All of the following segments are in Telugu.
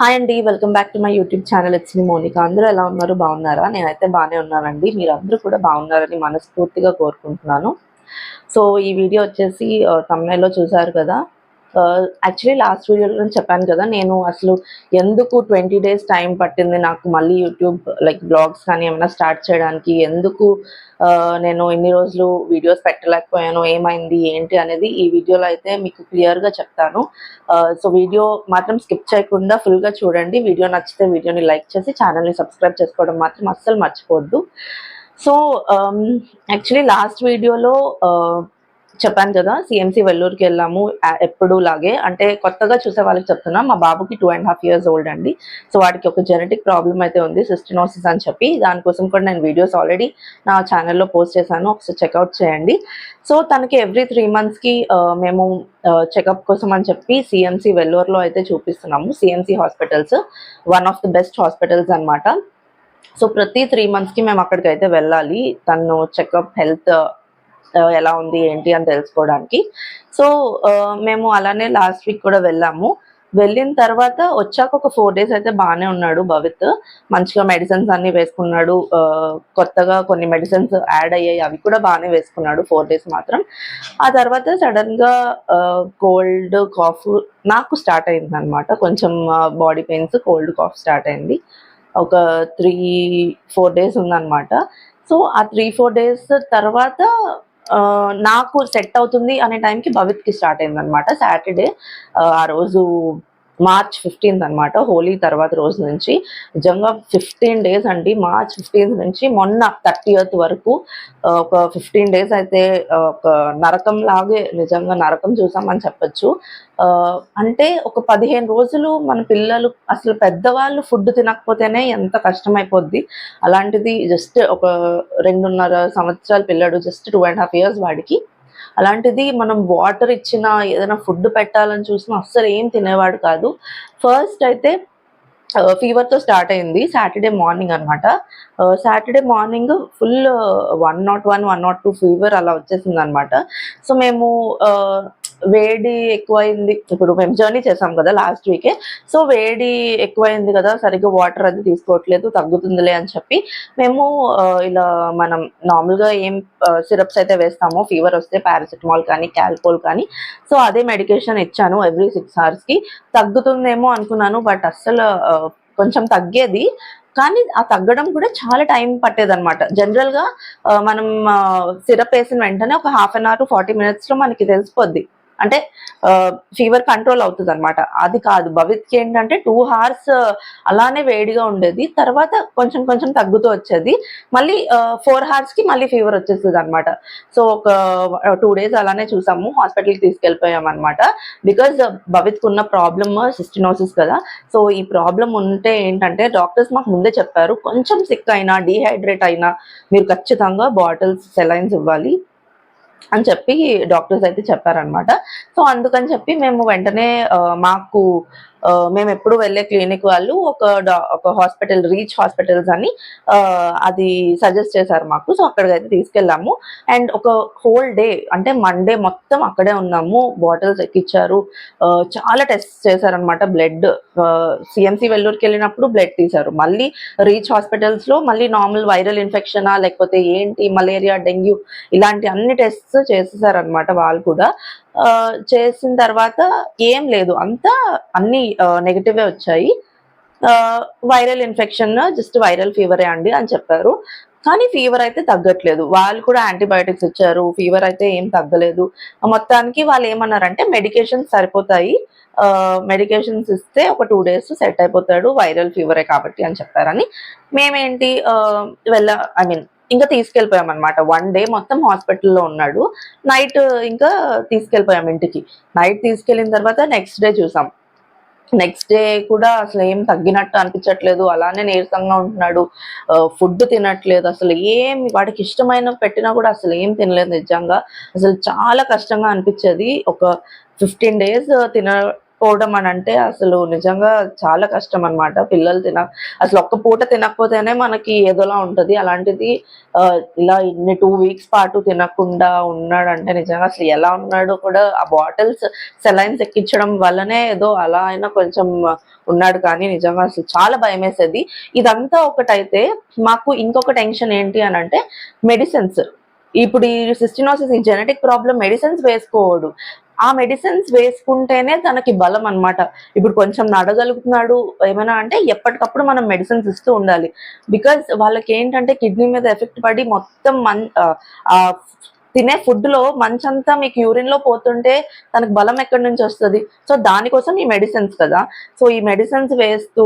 హాయ్ అండి welcome back to my YouTube channel it's me Monika అందరూ ఎలా ఉన్నారు? బాగున్నారా? నేనైతే బాగానే ఉన్నానండి. మీరు అందరూ కూడా బాగున్నారని మనస్ఫూర్తిగా కోరుకుంటున్నాను. సో ఈ వీడియో వచ్చేసి uh, తమిళలో చూసారు కదా? యాక్చువల్లీ లాస్ట్ వీడియోలో నేను చెప్పాను కదా నేను అసలు ఎందుకు ట్వంటీ డేస్ టైం పట్టింది నాకు మళ్ళీ యూట్యూబ్ లైక్ బ్లాగ్స్ కానీ ఏమైనా స్టార్ట్ చేయడానికి? ఎందుకు uh, నేను ఇన్ని రోజులు వీడియోస్ పెట్టలేకపోయాను? ఏమైంది? ఏంటి అనేది ఈ వీడియోలో అయితే మీకు క్లియర్గా చెప్తాను. Uh, సో వీడియో మాత్రం స్కిప్ చేయకుండా ఫుల్గా చూడండి. వీడియో నచ్చితే వీడియోని లైక్ చేసి ఛానల్ని సబ్స్క్రైబ్ చేసుకోవడం మాత్రం అస్సలు మర్చిపోవద్దు. సో యాక్చువల్లీ లాస్ట్ వీడియోలో చెప్పాను కదా సిఎంసి వెల్లూరుకి వెళ్ళాము ఎప్పుడు లాగే. అంటే కొత్తగా చూసే వాళ్ళకి చెప్తున్నా మా బాబుకి two and half years old అండి. సో వాడికి ఒక జెనెటిక్ ప్రాబ్లం అయితే ఉంది సిస్టినోసిస్ అని చెప్పి. దానికోసం కూడా నేను వీడియోస్ ఆల్రెడీ నా ఛానల్లో పోస్ట్ చేశాను ఒకసారి చెక్అవుట్ చేయండి. సో తనకి ఎవ్రీ త్రీ మంత్స్కి మేము చెకప్ కోసం అని చెప్పి సిఎంసి వెల్లూరులో అయితే చూపిస్తున్నాము. CMC hospitals one of the best hospitals అన్నమాట. సో ప్రతి త్రీ మంత్స్కి మేము అక్కడికి అయితే వెళ్ళాలి. తను చెకప్ హెల్త్ ఎలా ఉంది ఏంటి అని తెలుసుకోవడానికి. సో మేము అలానే లాస్ట్ వీక్ కూడా వెళ్ళాము. వెళ్ళిన తర్వాత వచ్చాక ఒక ఫోర్ డేస్ అయితే బాగానే ఉన్నాడు భవిత్. మంచిగా మెడిసిన్స్ అన్ని వేసుకున్నాడు. కొత్తగా కొన్ని మెడిసిన్స్ యాడ్ అయ్యాయి. అవి కూడా బాగానే వేసుకున్నాడు ఫోర్ డేస్ మాత్రం. ఆ తర్వాత సడన్గా కోల్డ్ కాఫ్ నాకు స్టార్ట్ అయింది అనమాట కొంచెం body pains cold cough start అయింది. ఒక త్రీ ఫోర్ డేస్ ఉందన్నమాట. సో ఆ త్రీ ఫోర్ డేస్ తర్వాత నాకు సెట్ అవుతుంది అనే టైంకి భవిత్కి స్టార్ట్ అయింది అనమాట సాటర్డే ఆ రోజు మార్చ్ ఫిఫ్టీన్త్ అనమాట హోలీ తర్వాత రోజు నుంచి. నిజంగా ఫిఫ్టీన్ డేస్ అండి మార్చ్ ఫిఫ్టీన్త్ నుంచి మొన్న థర్టీయత్ వరకు ఒక ఫిఫ్టీన్ డేస్ అయితే ఒక నరకం లాగే నిజంగా నరకం చూసామని చెప్పచ్చు. అంటే ఒక పదిహేను రోజులు మన పిల్లలు అసలు పెద్దవాళ్ళు ఫుడ్ తినకపోతేనే ఎంత కష్టమైపోద్ది. అలాంటిది జస్ట్ ఒక రెండున్నర సంవత్సరాల పిల్లడు just two and half years వాడికి. అలాంటిది మనం వాటర్ ఇచ్చినా ఏదైనా ఫుడ్ పెట్టాలని చూసినా అస్సలు ఏం తినేవాడు కాదు. ఫస్ట్ అయితే ఫీవర్తో స్టార్ట్ అయింది. సాటర్డే మార్నింగ్ అనమాట Saturday morning full one nought one one nought two fever అలా వచ్చేసింది అనమాట సో మేము వేడి ఎక్కువైంది. ఇప్పుడు మేము జర్నీ చేసాం కదా లాస్ట్ వీకే సో వేడి ఎక్కువైంది కదా సరిగ్గా వాటర్ అది తీసుకోవట్లేదు తగ్గుతుందిలే అని చెప్పి మేము ఇలా మనం నార్మల్గా ఏం సిరప్స్ అయితే వేస్తామో ఫీవర్ వస్తే పారాసిటమాల్ కానీ క్యాల్పోల్ కానీ. సో అదే మెడికేషన్ ఇచ్చాను ఎవ్రీ సిక్స్ అవర్స్కి తగ్గుతుందేమో అనుకున్నాను బట్ అస్సలు కొంచెం తగ్గేది. కానీ ఆ తగ్గడం కూడా చాలా టైం పట్టేది అనమాట జనరల్గా మనం సిరప్ వేసిన వెంటనే ఒక హాఫ్ అన్ అవర్ ఫార్టీ మినిట్స్లో మనకి తెలిసిపోద్ది. అంటే ఫీవర్ కంట్రోల్ అవుతుంది అనమాట అది కాదు. భవిత్కి ఏంటంటే టూ అవర్స్ అలానే వేడిగా ఉండేది. తర్వాత కొంచెం కొంచెం తగ్గుతూ వచ్చేది. మళ్ళీ ఫోర్కి మళ్ళీ ఫీవర్ వచ్చేస్తుంది అనమాట సో ఒక టూ డేస్ అలానే చూసాము. హాస్పిటల్కి తీసుకెళ్ళిపోయాం అనమాట బికాజ్ భవిత్కి ఉన్న ప్రాబ్లమ్ సిస్టినోసిస్ కదా. సో ఈ ప్రాబ్లం ఉంటే ఏంటంటే డాక్టర్స్ మాకు ముందే చెప్పారు. కొంచెం సిక్ అయినా డీహైడ్రేట్ అయినా మీరు ఖచ్చితంగా బాటిల్స్ సెలైన్స్ ఇవ్వాలి. అని చెప్పి డాక్టర్స్ అయితే చెప్పారనమాట సో అందుకని చెప్పి మేము వెంటనే మాకు మేము ఎప్పుడు వెళ్ళే క్లినిక్ వాళ్ళు ఒక ఒక హాస్పిటల్ రీచ్ హాస్పిటల్స్ అని అది సజెస్ట్ చేశారు మాకు. సో అక్కడికైతే తీసుకెళ్ళాము. అండ్ ఒక హోల్ డే అంటే మండే మొత్తం అక్కడే ఉన్నాము. బాటిల్స్ ఎక్కిచ్చారు. చాలా టెస్ట్ చేశారనమాట బ్లడ్. సిఎంసి వెల్లూరుకి వెళ్ళినప్పుడు బ్లడ్ తీశారు. మళ్ళీ రీచ్ హాస్పిటల్స్లో మళ్ళీ నార్మల్ వైరల్ ఇన్ఫెక్షనా లేకపోతే ఏంటి మలేరియా డెంగ్యూ ఇలాంటి అన్ని టెస్ట్స్ చేసేసారనమాట వాళ్ళు కూడా. చేసిన తర్వాత ఏం లేదు. అంతా అన్ని నెగిటివే వచ్చాయి. వైరల్ ఇన్ఫెక్షన్ జస్ట్ వైరల్ ఫీవరే అండి అని చెప్పారు. కానీ ఫీవర్ అయితే తగ్గట్లేదు. వాళ్ళు కూడా యాంటీబయాటిక్స్ ఇచ్చారు. ఫీవర్ అయితే ఏం తగ్గలేదు. మొత్తానికి వాళ్ళు ఏమన్నారంటే మెడికేషన్స్ సరిపోతాయి. మెడికేషన్స్ ఇస్తే ఒక టూ డేస్ సెట్ అయిపోతాడు వైరల్ ఫీవరే కాబట్టి అని చెప్పారని. మేమేంటి వెళ్ళ ఐ మీన్ ఇంకా తీసుకెళ్ళిపోయాం అనమాట వన్ డే మొత్తం హాస్పిటల్లో ఉన్నాడు. నైట్ ఇంకా తీసుకెళ్ళిపోయాం ఇంటికి. నైట్ తీసుకెళ్ళిన తర్వాత నెక్స్ట్ డే చూసాం. నెక్స్ట్ డే కూడా అసలు ఏం తగ్గినట్టు అనిపించట్లేదు. అలానే నీరసంగా ఉంటున్నాడు. ఫుడ్ తినట్లేదు. అసలు ఏం వాడికి ఇష్టమైన పెట్టినా కూడా అసలు ఏం తినలేదు నిజంగా. అసలు చాలా కష్టంగా అనిపించేది. ఒక ఫిఫ్టీన్ డేస్ తిన పోవడం అని అంటే అసలు నిజంగా చాలా కష్టం అన్నమాట. పిల్లలు తిన అసలు ఒక్క పూట తినకపోతేనే మనకి ఏదోలా ఉంటది. అలాంటిది ఇలా ఇన్ని టూ వీక్స్ పాటు తినకుండా ఉన్నాడంటే నిజంగా అసలు ఎలా ఉన్నాడో కూడా ఆ బాటిల్స్ సెలైన్స్ ఎక్కించడం వల్లనే ఏదో అలా అయినా కొంచెం ఉన్నాడు. కానీ నిజంగా అసలు చాలా భయం వేసేది. ఇదంతా ఒకటైతే మాకు ఇంకొక టెన్షన్ ఏంటి అని అంటే మెడిసిన్స్. ఇప్పుడు ఈ సిస్టినోసిస్ ఈ జెనెటిక్ ప్రాబ్లం మెడిసిన్స్ వేసుకోవడు ఆ మెడిసిన్స్ వేసుకుంటేనే తనకి బలం అన్నమాట. ఇప్పుడు కొంచెం నడగలుగుతున్నాడు ఏమైనా అంటే ఎప్పటికప్పుడు మనం మెడిసిన్స్ ఇస్తూ ఉండాలి. బికాజ్ వాళ్ళకి ఏంటంటే కిడ్నీ మీద ఎఫెక్ట్ పడి మొత్తం మన్ ఆ, తినే ఫుడ్లో మంచంతా మీకు యూరిన్లో పోతుంటే తనకు బలం ఎక్కడి నుంచి వస్తుంది? సో దానికోసం ఈ మెడిసిన్స్ కదా. సో ఈ మెడిసిన్స్ వేస్తూ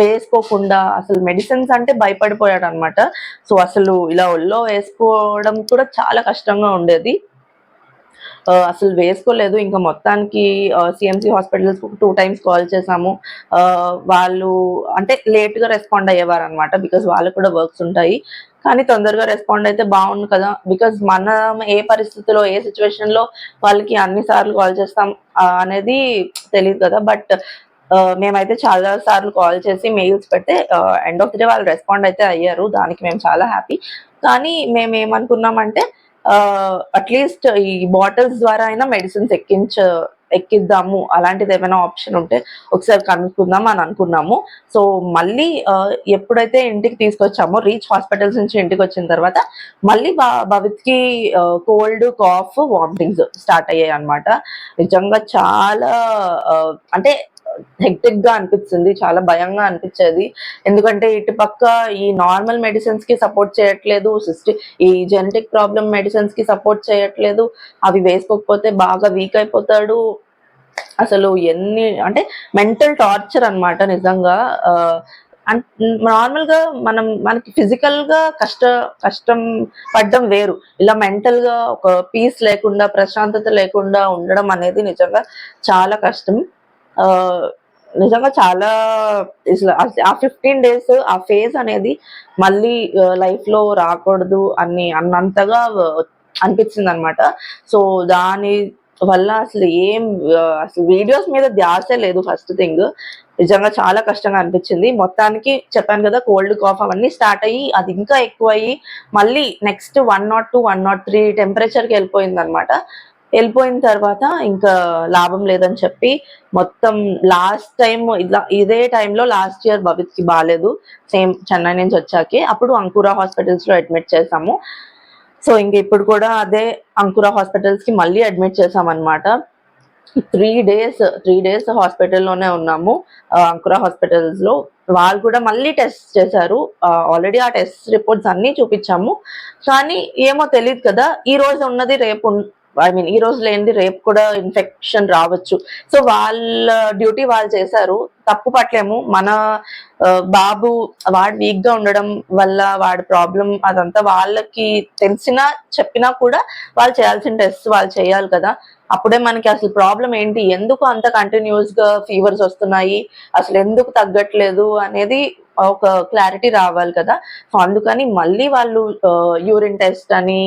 వేసుకోకుండా అసలు మెడిసిన్స్ అంటే భయపడిపోయాడు అనమాట సో అసలు ఇలా ఒళ్ళో వేసుకోవడం కూడా చాలా కష్టంగా ఉండేది. అసలు వేసుకోలేదు. ఇంకా మొత్తానికి CMC hospitals two times call చేసాము వాళ్ళు అంటే లేట్గా రెస్పాండ్ అయ్యేవారు అనమాట బికాస్ వాళ్ళకి కూడా వర్క్స్ ఉంటాయి. కానీ తొందరగా రెస్పాండ్ అయితే బాగుండు కదా. బికాస్ మనం ఏ పరిస్థితిలో ఏ సిచ్యువేషన్లో వాళ్ళకి అన్ని సార్లు కాల్ చేస్తాం అనేది తెలియదు కదా. బట్ మేమైతే చాలా సార్లు కాల్ చేసి మెయిల్స్ పెడితే ఎండ్ ఆఫ్ ది డే వాళ్ళు రెస్పాండ్ అయితే అయ్యారు. దానికి మేము చాలా హ్యాపీ. కానీ మేము ఏమనుకున్నామంటే అట్లీస్ట్ ఈ బాటిల్స్ ద్వారా అయినా మెడిసిన్స్ ఎక్కించ ఎక్కిద్దాము. అలాంటిది ఏమైనా ఆప్షన్ ఉంటే ఒకసారి కనుక్కుందాం అని అనుకున్నాము. సో మళ్ళీ ఎప్పుడైతే ఇంటికి తీసుకొచ్చామో రీచ్ హాస్పిటల్స్ నుంచి ఇంటికి వచ్చిన తర్వాత మళ్ళీ బా- భవిత్కి కోల్డ్ కాఫ్ వామిటింగ్స్ స్టార్ట్ అయ్యాయి అన్నమాట నిజంగా చాలా అంటే హెక్టిక్గా అనిపించింది చాలా భయంగా అనిపించేది ఎందుకంటే ఇటుపక్క ఈ నార్మల్ మెడిసిన్స్కి సపోర్ట్ చేయట్లేదు సిస్టి ఈ జెనెటిక్ ప్రాబ్లమ్ మెడిసిన్స్కి సపోర్ట్ చేయట్లేదు అవి వేసుకోకపోతే బాగా వీక్ అయిపోతాడు. అసలు ఎన్ని అంటే మెంటల్ టార్చర్ అన్నమాట నిజంగా. నార్మల్గా మనం మనకి ఫిజికల్గా కష్ట కష్టం పడ్డం వేరు. ఇలా మెంటల్గా ఒక పీస్ లేకుండా ప్రశాంతత లేకుండా ఉండడం అనేది నిజంగా చాలా కష్టం. నిజంగా చాలా ఆ ఫిఫ్టీన్ డేస్ ఆ ఫేజ్ అనేది మళ్ళీ లైఫ్లో రాకూడదు అని అన్నంతగా అనిపించింది అనమాట సో దాని వల్ల అసలు ఏం అసలు వీడియోస్ మీద ధ్యాసే లేదు ఫస్ట్ థింగ్ నిజంగా చాలా కష్టంగా అనిపించింది. మొత్తానికి చెప్పాను కదా కోల్డ్ కాఫ్ అవన్నీ స్టార్ట్ అయ్యి అది ఇంకా ఎక్కువ అయ్యి మళ్ళీ next one nought two one nought three టెంపరేచర్కి వెళ్ళిపోయింది అనమాట వెళ్ళిపోయిన తర్వాత ఇంకా లాభం లేదని చెప్పి మొత్తం లాస్ట్ టైం ఇలా ఇదే టైంలో లాస్ట్ ఇయర్ భవిత్కి బాగాలేదు సేమ్ చెన్నై నుంచి వచ్చాకే అప్పుడు అంకురా హాస్పిటల్స్లో అడ్మిట్ చేసాము సో ఇంక ఇప్పుడు కూడా అదే అంకురా హాస్పిటల్స్కి మళ్ళీ అడ్మిట్ చేసామన్నమాట త్రీ డేస్ త్రీ డేస్ హాస్పిటల్లోనే ఉన్నాము అంకురా హాస్పిటల్స్లో. వాళ్ళు కూడా మళ్ళీ టెస్ట్ చేశారు. ఆల్రెడీ ఆ టెస్ట్ రిపోర్ట్స్ అన్ని చూపించాము. కానీ ఏమో తెలియదు కదా ఈ రోజు ఉన్నది రేపు ఐ మీన్ ఈ రోజు లేనిది రేపు కూడా ఇన్ఫెక్షన్ రావచ్చు. సో వాళ్ళ డ్యూటీ వాళ్ళు చేశారు. తప్పు పట్టలేము. మన బాబు వాడు వీక్గా ఉండడం వల్ల వాడి ప్రాబ్లం అదంతా వాళ్ళకి తెలిసినా చెప్పినా కూడా వాళ్ళు చేయాల్సిన టెస్ట్ వాళ్ళు చేయాలి కదా. అప్పుడే మనకి అసలు ప్రాబ్లం ఏంటి? ఎందుకు అంత కంటిన్యూస్గా ఫీవర్స్ వస్తున్నాయి? అసలు ఎందుకు తగ్గట్లేదు? అనేది ఒక క్లారిటీ రావాలి కదా. సో అందుకని మళ్ళీ వాళ్ళు యూరిన్ టెస్ట్ అని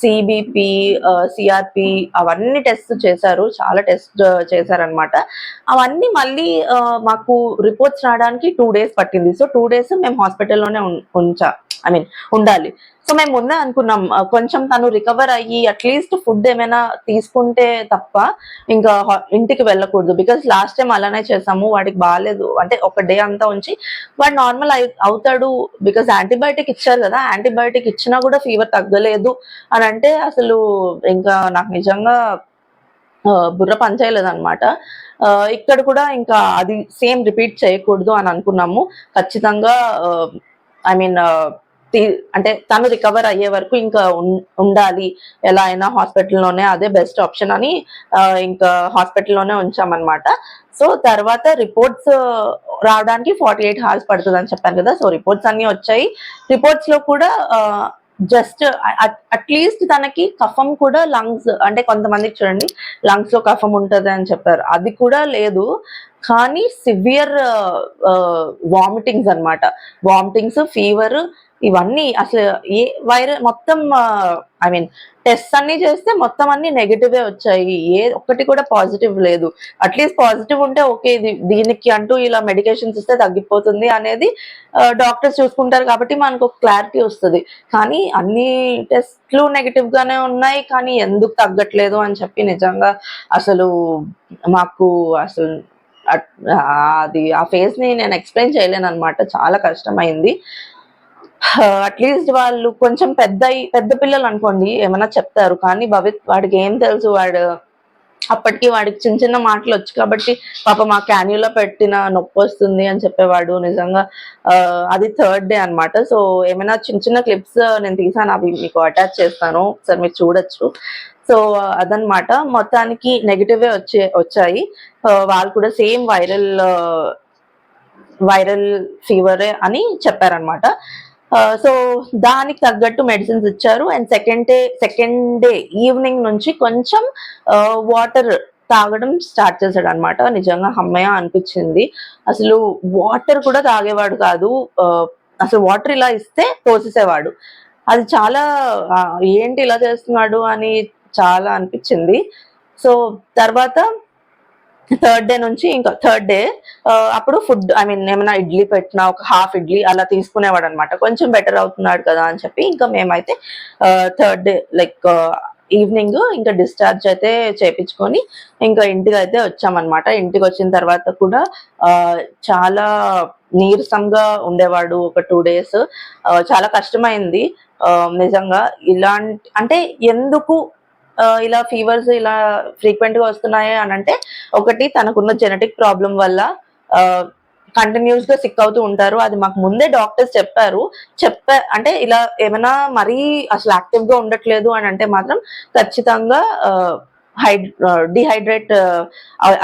సిబిపి సిఆర్పి అవన్నీ టెస్ట్ చేశారు. చాలా టెస్ట్ చేశారనమాట అవన్నీ మళ్ళీ మాకు రిపోర్ట్స్ రావడానికి టూ డేస్ పట్టింది. సో టూ డేస్ మేము హాస్పిటల్లోనే ఉంచా. ఐ మీన్ ఉండాలి. సో మేము ముందే అనుకున్నాం కొంచెం తను రికవర్ అయ్యి అట్లీస్ట్ ఫుడ్ ఏమైనా తీసుకుంటే తప్ప ఇంకా ఇంటికి వెళ్ళకూడదు. బికాస్ లాస్ట్ టైం అలానే చేసాము వాడికి బాగాలేదు అంటే ఒక డే అంతా ఉంచి వాడు నార్మల్ అవుతాడు. బికాస్ యాంటీబయాటిక్ ఇచ్చారు కదా యాంటీబయాటిక్ ఇచ్చినా కూడా ఫీవర్ తగ్గలేదు. అని అంటే అసలు ఇంకా నాకు నిజంగా బుర్ర పనిచేయలేదన్నమాట. ఇక్కడ కూడా ఇంకా అది సేమ్ రిపీట్ చేయకూడదు అని అనుకున్నాము. ఖచ్చితంగా ఐ మీన్ అంటే తను రికవర్ అయ్యే వరకు ఇంకా ఉండాలి. ఎలా అయినా హాస్పిటల్లోనే అదే బెస్ట్ ఆప్షన్ అని ఇంకా హాస్పిటల్లోనే ఉంచామన్నమాట. సో తర్వాత రిపోర్ట్స్ రావడానికి ఫార్టీ ఎయిట్ హార్స్ పడుతుంది అని చెప్పాను కదా. సో రిపోర్ట్స్ అన్ని వచ్చాయి. రిపోర్ట్స్లో కూడా జస్ట్ అట్లీస్ట్ తనకి కఫం కూడా లంగ్స్ అంటే కొంతమందికి చూడండి లంగ్స్లో కఫం ఉంటుంది అని చెప్పారు. అది కూడా లేదు. కానీ సివియర్ వామిటింగ్స్ అన్నమాట. వామిటింగ్స్ ఫీవర్ ఇవన్నీ అసలు ఏ వైరల్ మొత్తం ఐ మీన్ టెస్ట్ అన్ని చేస్తే మొత్తం అన్ని నెగిటివే వచ్చాయి. ఏ ఒక్కటి కూడా పాజిటివ్ లేదు. అట్లీస్ట్ పాజిటివ్ ఉంటే ఓకే ఇది దీనికి అంటూ ఇలా మెడికేషన్స్ ఇస్తే తగ్గిపోతుంది అనేది డాక్టర్స్ చూసుకుంటారు కాబట్టి మనకు ఒక క్లారిటీ వస్తుంది. కానీ అన్ని టెస్ట్లు నెగటివ్ గానే ఉన్నాయి కానీ ఎందుకు తగ్గట్లేదు అని చెప్పి నిజంగా అసలు మాకు అసలు అది ఆ ఫేస్ని నేను ఎక్స్ప్లెయిన్ చేయలేను అనమాట చాలా కష్టమైంది. అట్లీస్ట్ వాళ్ళు కొంచెం పెద్ద పెద్ద పిల్లలు అనుకోండి ఏమైనా చెప్తారు. కానీ భవిత్ వాడికి ఏం తెలుసు వాడు అప్పటికి వాడికి చిన్న చిన్న మాటలు వచ్చు కాబట్టి పాప మా క్యాన్యూలో పెట్టిన నొప్పి వస్తుంది అని చెప్పేవాడు నిజంగా. అది థర్డ్ డే అన్నమాట. సో ఏమైనా చిన్న చిన్న క్లిప్స్ నేను తీసాను అవి మీకు అటాచ్ చేస్తాను. ఒకసారి మీరు చూడొచ్చు. సో అదనమాట మొత్తానికి నెగిటివే వచ్చే వచ్చాయి. వాళ్ళు కూడా సేమ్ వైరల్ వైరల్ ఫీవరే అని చెప్పారనమాట సో దానికి తగ్గట్టు మెడిసిన్స్ ఇచ్చారు. And second day second day evening నుంచి కొంచెం వాటర్ తాగడం స్టార్ట్ చేశాడు అనమాట నిజంగా అమ్మయ్య అనిపించింది. అసలు వాటర్ కూడా తాగేవాడు కాదు. అసలు వాటర్ ఇలా ఇస్తే తోసేసేవాడు అది చాలా ఏంటి ఇలా చేస్తున్నాడు అని చాలా అనిపించింది. సో తర్వాత థర్డ్ డే నుంచి ఇంకా థర్డ్ డే అప్పుడు ఫుడ్ ఐ మీన్ ఏమైనా ఇడ్లీ పెట్టినా ఒక హాఫ్ ఇడ్లీ అలా తీసుకునేవాడు అనమాట కొంచెం బెటర్ అవుతున్నాడు కదా అని చెప్పి ఇంకా మేమైతే థర్డ్ డే లైక్ ఈవినింగ్ ఇంకా డిశ్చార్జ్ అయితే చేపించుకొని ఇంకా ఇంటికి అయితే వచ్చామన్నమాట ఇంటికి వచ్చిన తర్వాత కూడా చాలా నీరసంగా ఉండేవాడు ఒక టూ డేస్. చాలా కష్టమైంది. నిజంగా ఇలాంటి అంటే ఎందుకు ఇలా ఫీవర్స్ ఇలా ఫ్రీక్వెంట్గా వస్తున్నాయి అని అంటే ఒకటి తనకున్న జెనెటిక్ ప్రాబ్లం వల్ల కంటిన్యూస్గా సిక్ అవుతూ ఉంటారు. అది మాకు ముందే డాక్టర్స్ చెప్పారు. చెప్ప అంటే ఇలా ఏమైనా మరీ అసలు యాక్టివ్గా ఉండట్లేదు అని అంటే మాత్రం ఖచ్చితంగా హైడ్ డిహైడ్రేట్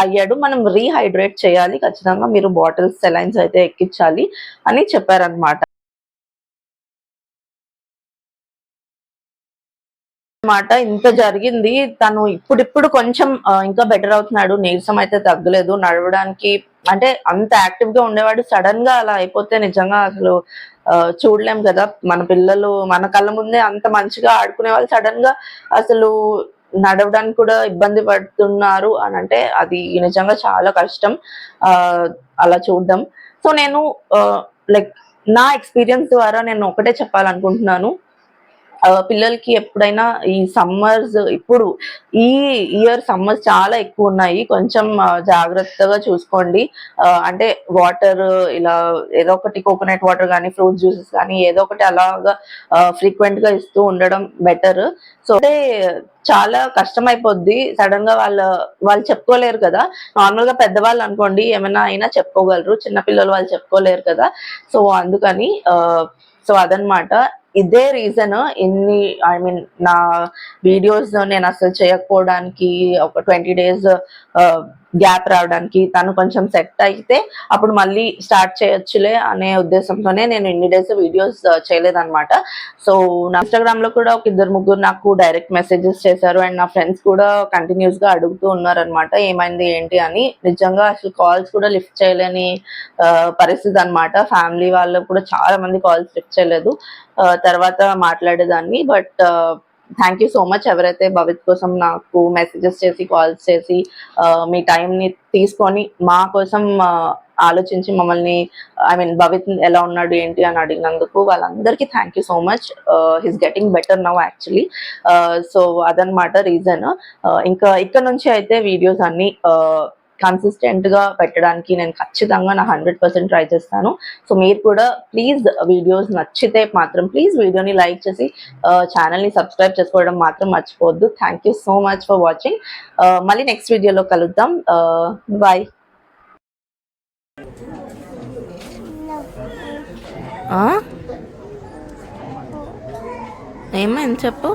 అయ్యాడు. మనం రీహైడ్రేట్ చేయాలి. ఖచ్చితంగా మీరు బాటిల్స్ సెలైన్స్ అయితే ఎక్కించాలి అని చెప్పారనమాట అనమాట ఇంత జరిగింది. తను ఇప్పుడిప్పుడు కొంచెం ఇంకా బెటర్ అవుతున్నాడు. నీరసం అయితే తగ్గలేదు. నడవడానికి అంటే అంత యాక్టివ్గా ఉండేవాడు సడన్గా అలా అయిపోతే నిజంగా అసలు చూడలేం కదా. మన పిల్లలు మన కళ్ళ ముందే అంత మంచిగా ఆడుకునే వాళ్ళు సడన్గా అసలు నడవడానికి కూడా ఇబ్బంది పడుతున్నారు అని అంటే అది నిజంగా చాలా కష్టం. ఆ అలా చూడడం. సో నేను లైక్ నా ఎక్స్పీరియన్స్ ద్వారా నేను ఒకటే చెప్పాలనుకుంటున్నాను. పిల్లలకి ఎప్పుడైనా ఈ సమ్మర్స్ ఇప్పుడు ఈ ఇయర్ సమ్మర్స్ చాలా ఎక్కువ ఉన్నాయి. కొంచెం జాగ్రత్తగా చూసుకోండి. అంటే వాటర్ ఇలా ఏదో ఒకటి కోకోనట్ వాటర్ కానీ ఫ్రూట్ జ్యూసెస్ కానీ ఏదో ఒకటి అలాగా ఫ్రీక్వెంట్గా ఇస్తూ ఉండడం బెటర్. సో అంటే చాలా కష్టం అయిపోద్ది సడన్గా వాళ్ళ వాళ్ళు చెప్పుకోలేరు కదా. నార్మల్గా పెద్దవాళ్ళు అనుకోండి ఏమైనా అయినా చెప్పుకోగలరు. చిన్నపిల్లలు వాళ్ళు చెప్పుకోలేరు కదా. సో అందుకని సో అదనమాట. ఇదే రీజన్ ఇన్ని ఐ మీన్ నా వీడియోస్ నేను అసలు చేయకపోవడానికి ఒక ట్వంటీ డేస్ గ్యాప్ రావడానికి తను కొంచెం సెట్ అయితే అప్పుడు మళ్ళీ స్టార్ట్ చేయొచ్చులే అనే ఉద్దేశంతోనే నేను ఇన్ని డేస్ వీడియోస్ uh, చేయలేదన్నమాట. సో నా ఇన్స్టాగ్రామ్లో కూడా ఒక ఇద్దరు ముగ్గురు నాకు డైరెక్ట్ మెసేజెస్ చేశారు అండ్ నా ఫ్రెండ్స్ కూడా కంటిన్యూస్గా అడుగుతూ ఉన్నారనమాట ఏమైంది ఏంటి అని. నిజంగా అసలు కాల్స్ కూడా లిఫ్ట్ చేయలేని uh, పరిస్థితి అనమాట ఫ్యామిలీ వాళ్ళు కూడా చాలా మంది కాల్స్ లిఫ్ట్ చేయలేదు. Uh, తర్వాత మాట్లాడేదాన్ని but thank you so much ఎవరైతే భవిత్ కోసం నాకు మెసేజెస్ చేసి కాల్స్ చేసి మీ టైంని ని తీసుకొని మా కోసం ఆలోచించి మమ్మల్ని ఐ మీన్ భవిత్ ఎలా ఉన్నాడు ఏంటి అని అడిగినందుకు వాళ్ళందరికీ thank you so much his getting better now actually so అదనమాట రీజన్ ఇంకా ఇక్కడ నుంచి అయితే వీడియోస్ అన్ని కన్సిస్టెంట్గా పెట్టడానికి నేను ఖచ్చితంగా నా హండ్రెడ్ పర్సెంట్ ట్రై చేస్తాను. సో మీరు కూడా ప్లీజ్ వీడియోస్ నచ్చితే మాత్రం ప్లీజ్ వీడియోని లైక్ చేసి ఛానల్ని సబ్స్క్రైబ్ చేసుకోవడం మాత్రం మర్చిపోవద్దు. Thank you so much for watching మళ్ళీ నెక్స్ట్ వీడియోలో కలుద్దాం. బాయ్ ఏమైంది చెప్పు?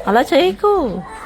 ఆ? అలా చేయకు No.